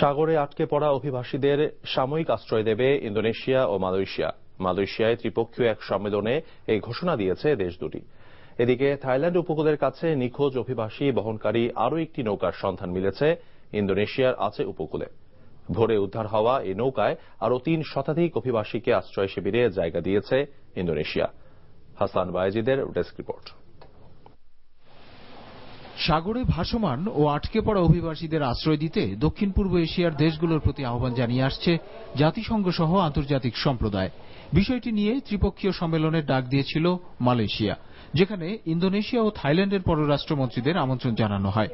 সাগরে আটকে পড়া অভিবাসীদের সাময়িক আশ্রয় দেবে ইন্দোনেশিয়া ও মালয়েশিয়া। মালয়েশিয়ায় ত্রিপক্ষীয় এক সম্মেলনে এই ঘোষণা দিয়েছে দেশ দুটি। এদিকে থাইল্যান্ড উপকূলের কাছে নিখোঁজ অভিবাসী বহনকারী আরও একটি নৌকার সন্ধান মিলেছে ইন্দোনেশিয়ার আছে উপকূলে। ভোরে উদ্ধার হওয়া এই নৌকায় আরও তিন শতাধিক অভিবাসীকে আশ্রয় শিবিরে জায়গা দিয়েছে ইন্দোনেশিয়া। হাসান বায়েজিদের ডেস্ক রিপোর্ট। সাগরে ভাসমান ও আটকে পড়া অভিবাসীদের আশ্রয় দিতে দক্ষিণ পূর্ব এশিয়ার দেশগুলোর প্রতি আহ্বান জানিয়ে আসছে জাতিসংঘ সহ আন্তর্জাতিক সম্প্রদায়। বিষয়টি নিয়ে ত্রিপক্ষীয় সম্মেলনের ডাক দিয়েছিল মালয়েশিয়া যেখানে ইন্দোনেশিয়া ও থাইল্যান্ডের পররাষ্ট্রমন্ত্রীদের আমন্ত্রণ জানানো হয়।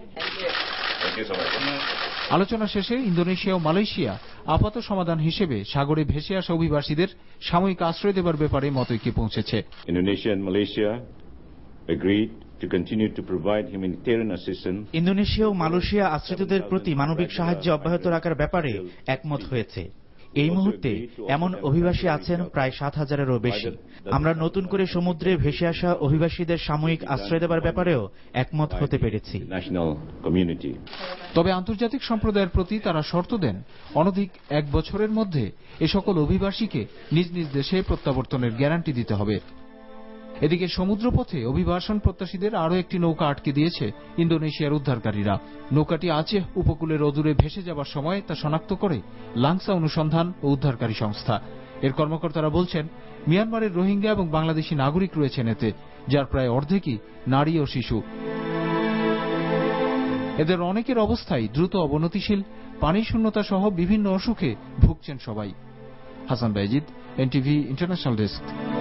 আলোচনা শেষে ইন্দোনেশিয়া ও মালয়েশিয়া আপাত সমাধান হিসেবে সাগরে ভেসে আসা অভিবাসীদের সাময়িক আশ্রয় দেবার ব্যাপারে মতৈক্যে পৌঁছেছে। Malaysia agreed to continue to provide humanitarian assistance. Indonesia O Malaysia আশ্রিতদের প্রতি মানবিক সাহায্য অব্যাহত রাখার ব্যাপারে একমত হয়েছে। এই মুহূর্তে এমন অভিবাসী আছেন প্রায় সাত হাজারেরও বেশি। আমরা নতুন করে সমুদ্রে ভেসে আসা অভিবাসীদের সাময়িক আশ্রয় দেবার ব্যাপারেও একমত হতে পেরেছি। তবে আন্তর্জাতিক সম্প্রদায়ের প্রতি তারা শর্ত দেন অনধিক এক বছরের মধ্যে এ সকল অভিবাসীকে নিজ নিজ দেশে প্রত্যাবর্তনের গ্যারান্টি দিতে হবে। এদিকে সমুদ্রপথে অভিবাসন প্রত্যাশীদের আরও একটি নৌকা আটকে দিয়েছে ইন্দোনেশিয়ার উদ্ধারকারীরা। নৌকাটি আছে উপকূলের অদূরে ভেসে যাবার সময় তা শনাক্ত করে লাংসা অনুসন্ধান ও উদ্ধারকারী সংস্থা। এর কর্মকর্তারা বলছেন, মিয়ানমারের রোহিঙ্গা এবং বাংলাদেশি নাগরিক রয়েছেন এতে, যার প্রায় অর্ধেকই নারী ও শিশু। এদের অনেকের অবস্থাই দ্রুত অবনতিশীল, পানি শূন্যতা সহ বিভিন্ন অসুখে ভুগছেন সবাই। Hasan Bayezid, NTV international desk.